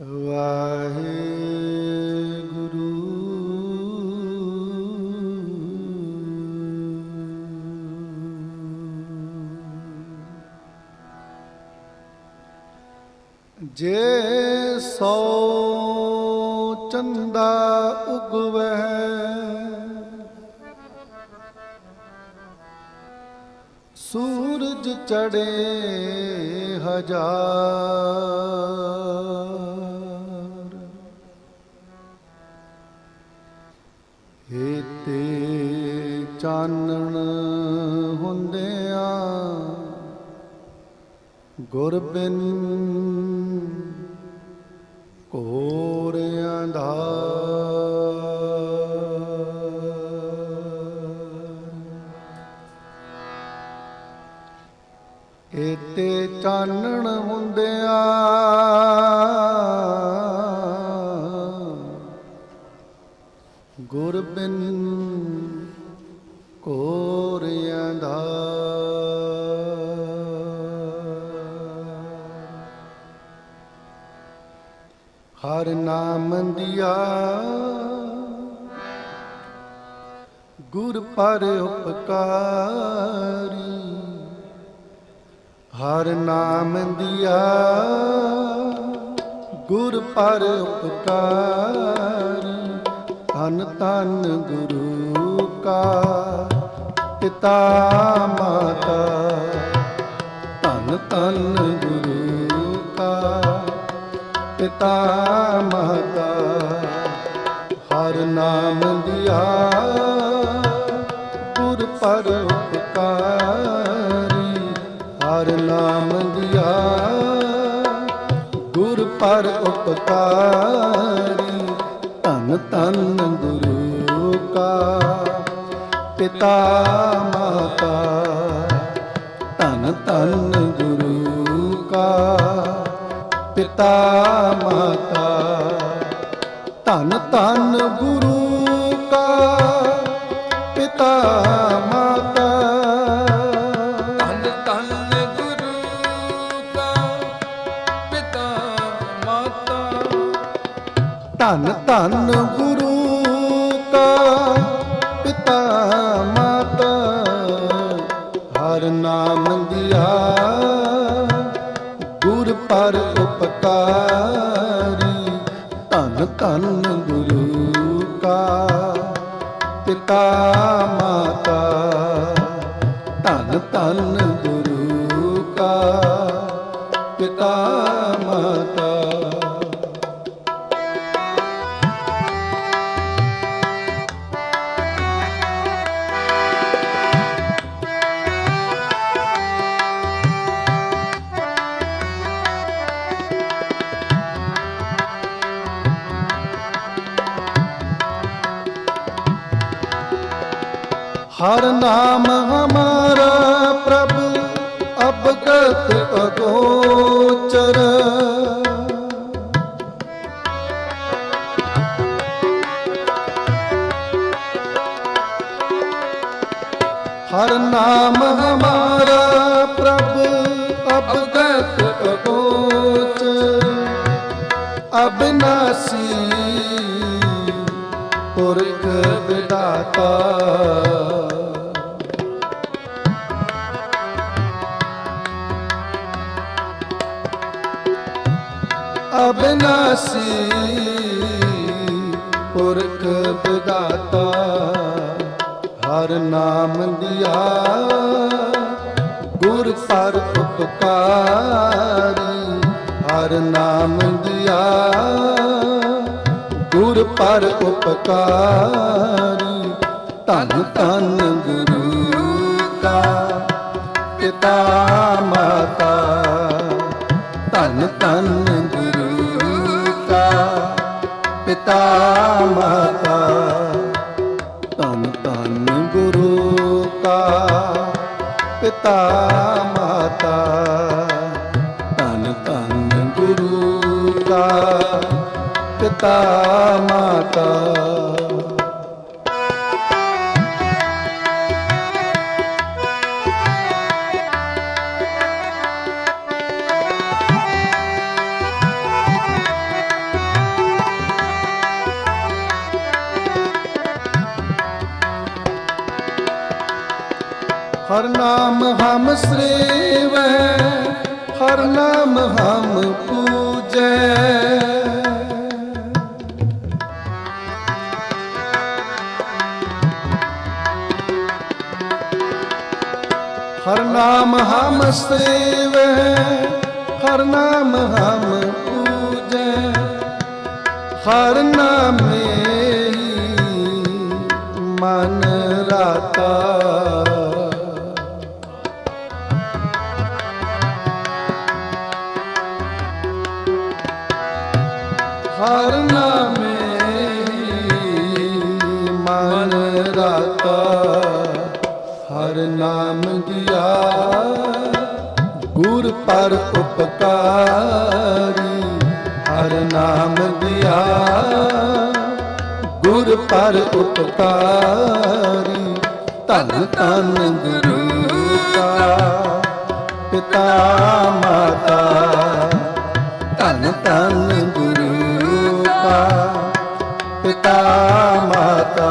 ਵਾਹਿਗੁਰੂ। ਜੇ ਸੋ ਚੰਦਾ ਉਗਵੈ ਸੂਰਜ ਚੜੇ ਹਜ਼ਾਰ। ਚਾਨਣ ਹੁੰਦਿਆਂ ਗੁਰ ਬਿਨ ਘੋਰ ਅੰਧਾਰ ਏਤੇ ਚਾਨਣ ਹੁੰਦਿਆਂ ਗੁਰ ਬਿਨ ਹਰ ਨਾਮ ਦਿਆ ਗੁਰ ਪਰ ਉਪਕਾਰੀ। ਹਰ ਨਾਮ ਦਿਆ ਗੁਰ ਪਰ ਉਪਕਾਰੀ। ਤਨ ਤਨ ਗੁਰੂ ਕਾ। ਪਿਤਾ ਮਾਤਾ। ਧੰਨ ਤਨ ਗੁਰੂ ਪਿਤਾ ਮਾਤਾ, ਹਰ ਨਾਮ ਦਿਆ ਗੁਰ ਪਰ ਉਪਕਾਰੀ ਹਰ ਨਾਮ ਦਿਆ ਗੁਰ ਪਰ ਉਪਕਾਰੀ ਧੰਨ ਧੰਨ ਗੁਰੂ ਕਾ। ਪਿਤਾ ਮਾਤਾ ਪਿਤਾ ਮਾਤਾ। ਧੰਨ ਧੰਨ ਗੁਰੂ ਕਾ ਪਿਤਾ ਮਾਤਾ। ਧੰਨ ਧੰਨ ਗੁਰੂ ਕਾ ਪਿਤਾ ਮਾਤਾ। ਧੰਨ ਧੰਨ ਗੁਰੂ ਕਾ ਪਿਤਾ ਮਾਤਾ। ਹਰ ਨਾਮ ਦਿਆ ਗੁਰ ਪਰ ਉਪਕਾਰੀ ਧੰਨ ਧੰਨ ਗੁਰੂ ਕਾ ਪਿਤਾ ਹਰ ਨਾਮ ਹਮਾਰਾ ਪ੍ਰਭ ਅਬਗਤ ਅਗੋਚਰ। ਹਰ ਨਾਮ ਹਮਾਰਾ ਪ੍ਰਭ ਅਬਗਤ ਅਗੋਚਰ। ਅਬਨਾਸੀ ਪੁਰਖ ਵਿਦਾਤਾ ਅਬਨਾਸੀ ਪੁਰਖ ਵਿਦਾਤਾ ਹਰ ਨਾਮ ਦਿਆ ਗੁਰ ਪਰ ਉਪਕਾਰੀ, ਹਰ ਨਾਮ ਦਿਆ ਗੁਰ ਪਰ ਉਪਕਾਰੀ, ਧੰਨ ਧੰਨ ਗੁਰੂ ਕਾ ਪਿਤਾ ਮਾਤਾ, ਧੰਨ ਧੰਨ ਪਿਤਾ ਮਾਤਾ। ਧੰਨ ਤਨ ਗੁਰੂ ਕਾ ਪਿਤਾ ਮਾਤਾ। ਧੰਨ ਤਨ ਗੁਰੂ ਕਾ ਪਿਤਾ ਮਾਤਾ। ਹਰ ਨਾਮ ਹਮ ਸੇਵੈ ਹਰ ਨਾਮ ਹਮ ਪੂਜੈ। ਹਰ ਨਾਮ ਹਮ ਸੇਵੈ ਹਰ ਨਾਮ ਹਮ ਪੂਜੈ। ਹਰ ਨਾਮੇ ਮਨ ਰਾਤਾ। ਹਰ ਨਾਮੇ ਮਨ ਰਾਤਾ। ਹਰ ਨਾਮ ਦਿਆ ਗੁਰ ਪਰ ਉਪਕਾਰੀ। ਹਰ ਨਾਮ ਦਿਆ ਗੁਰ ਪਰ ਉਪਕਾਰੀ। ਧਨ ਧੰਨ ਗੁਰੂ ਕਾ ਪਿਤਾ ਮਾਤਾ। ਧਨ ਧੰਨ ਪਿਤਾ ਮਾਤਾ।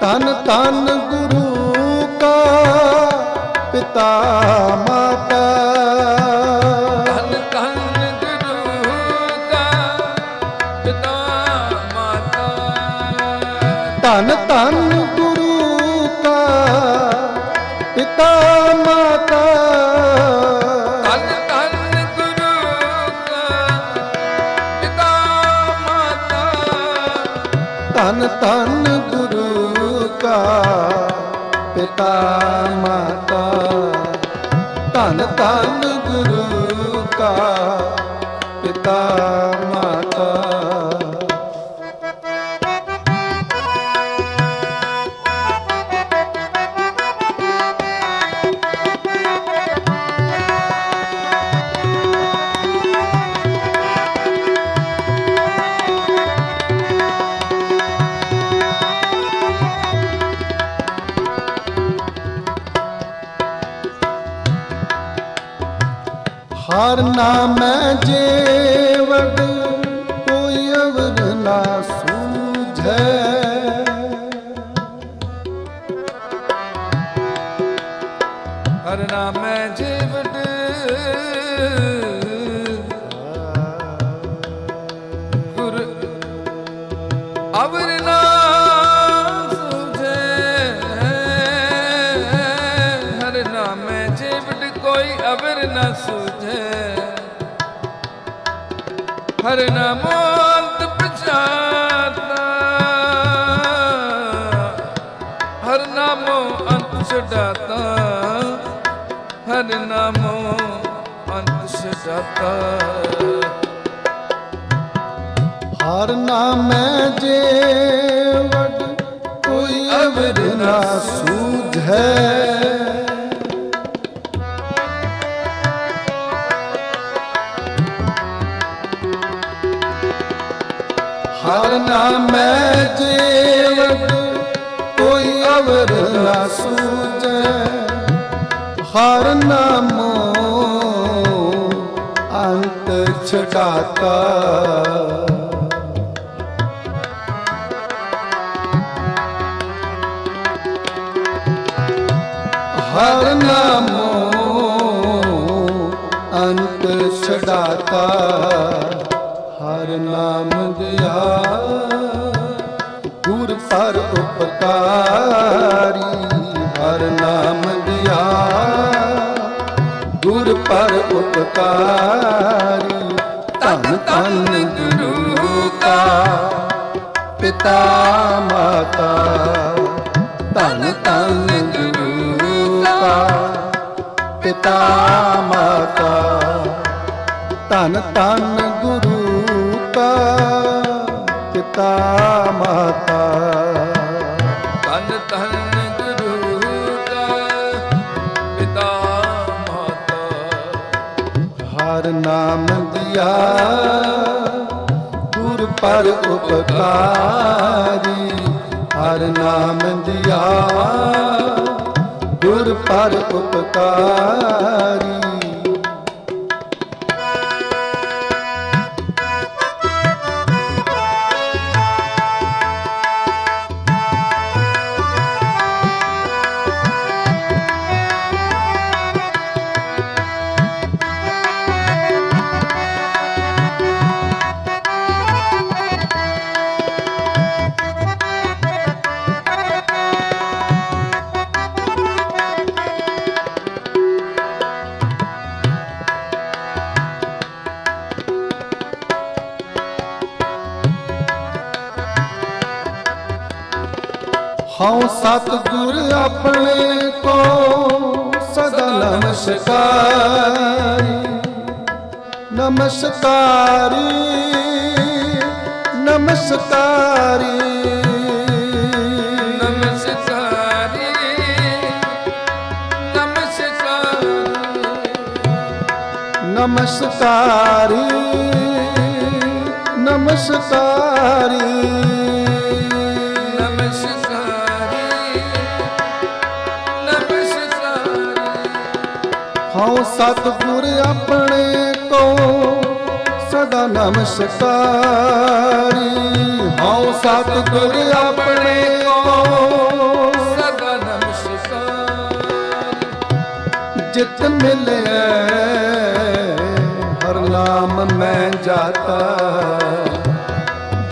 ਧੰਨ ਗੁਰੂ ਕਾ ਪਿਤਾ ਮਾਤਾ। ਧੰਨ ਧੰਨ ਗੁਰੂ ਕਾ ਪਿਤਾ ਮਾਤਾ। ਧੰਨ ਧੰਨ ਗੁਰੂ ਕਾ ਪਿਤਾ ਪਿਤਾ ਹਾਰਨਾ ਮੈਂ ਜੇ ਹਰ ਨਾਮੋ ਅੰਤ ਪਛਾਤਾ ਹਰ ਨਾਮੋ ਅੰਤ ਛਡਾਤਾ। ਹਰ ਨਾਮੋ ਅੰਤ ਛਡਾਤਾ। ਹਰ ਨਾਮੈ ਜੀਵਨ ਕੋਈ ਅਵਰ ਨਾ ਹੈ। ਹਰ ਨਾਮੈ ਜੀਵਨ ਕੋਈ ਅਵਰ ਨਾ ਸੂਝੈ। ਹਰ ਨਾਮੋ ਅੰਤ ਛਡਾਤਾ ਹਰ ਨਾਮੋ ਅੰਤ ਛਡਾਤਾ ਉਪਕਾਰੀ ਹਰ ਨਾਮ ਦਿਆ ਗੁਰ ਪਰ ਉਪਕਾਰੀ, ਧੰਨ ਧੰਨ ਗੁਰੂ ਕਾ। ਪਿਤਾ ਮਾਤਾ, ਧੰਨ ਧੰਨ ਗੁਰੂ ਕਾ। ਪਿਤਾ ਮਾਤਾ, ਧੰਨ ਧੰਨ ਗੁਰੂ ਕਾ। ਪਿਤਾ ਮਾਤਾ ਦਿਆ ਗੁਰ ਪਰ ਉਪਕਾਰੀ ਹਰ ਨਾਮ ਦਿਆ। ਗੁਰ ਪਰ ਉਪਕਾਰੀ ਸਤਿਗੁਰ ਆਪਣੇ ਕੋ ਸਦਾ ਨਮਸਕਾਰੀ। ਨਮਸਕਾਰੀ ਨਮਸਕਾਰੀ। ਨਮਸਕਾਰੀ ਨਮਸਕਾਰੀ। ਨਮਸਕਾਰੀ ਨਮਸਕਾਰੀ। ਸਤਿਗੁਰ ਆਪਣੇ ਕੋ ਸਦਾ ਨਮਸਕਾਰੀ ਹਉ ਸਤਿਗੁਰ ਆਪਣੇ ਕੋ ਸਦਾ ਨਮਸਕਾਰੀ ਜਿਤ ਮਿਲਿਆ ਹਰ ਨਾਮ ਮੈਂ ਜਾਤਾ।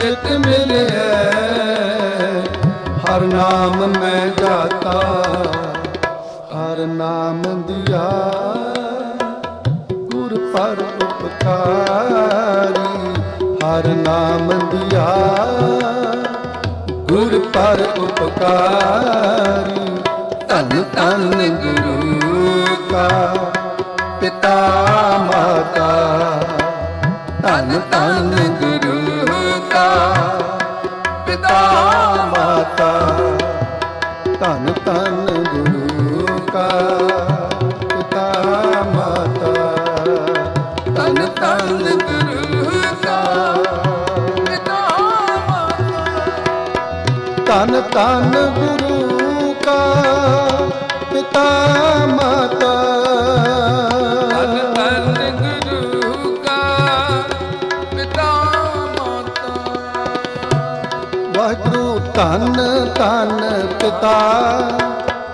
ਜਿਤ ਮਿਲਿਆ ਹਰ ਨਾਮ ਮੈਂ ਜਾਤਾ। ਉਪਕਾਰੀ। ਧੰਨ ਧੰਨ ਗੁਰੂ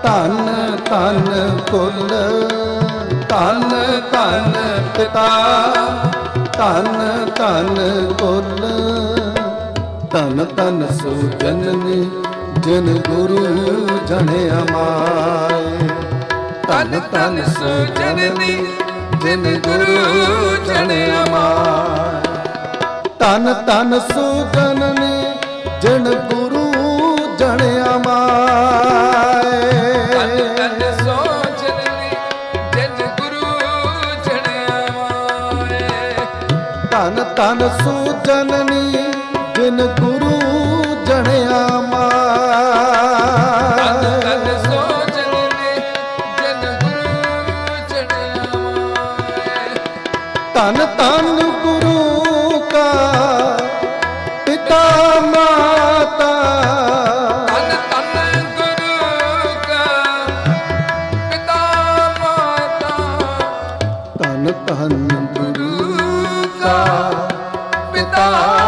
ਧਨ, ਧੰਨ ਕੁਲ, ਧੰਨ ਧੰਨ ਪਿਤਾ, ਧਨ ਧਨ ਕੁਲ। ਧੰਨ ਧੰਨ ਸੋ ਜਨਨੀ ਜਿਨ ਗੁਰੂ ਜਣਿਆ ਮਾਏ। ਧੰਨ, ਧਨ ਸੋ ਜਨਨੀ ਜਿਨ ਗੁਰੂ ਜਣਿਆ ਮਾਏ। ਧਨ, ਧੰਨ ਸੁਜਨਨੀ ਜਿਨ ਗੁਰੂ ਤਨ ਸੂਜਨਨੀ ਪਿਤਾ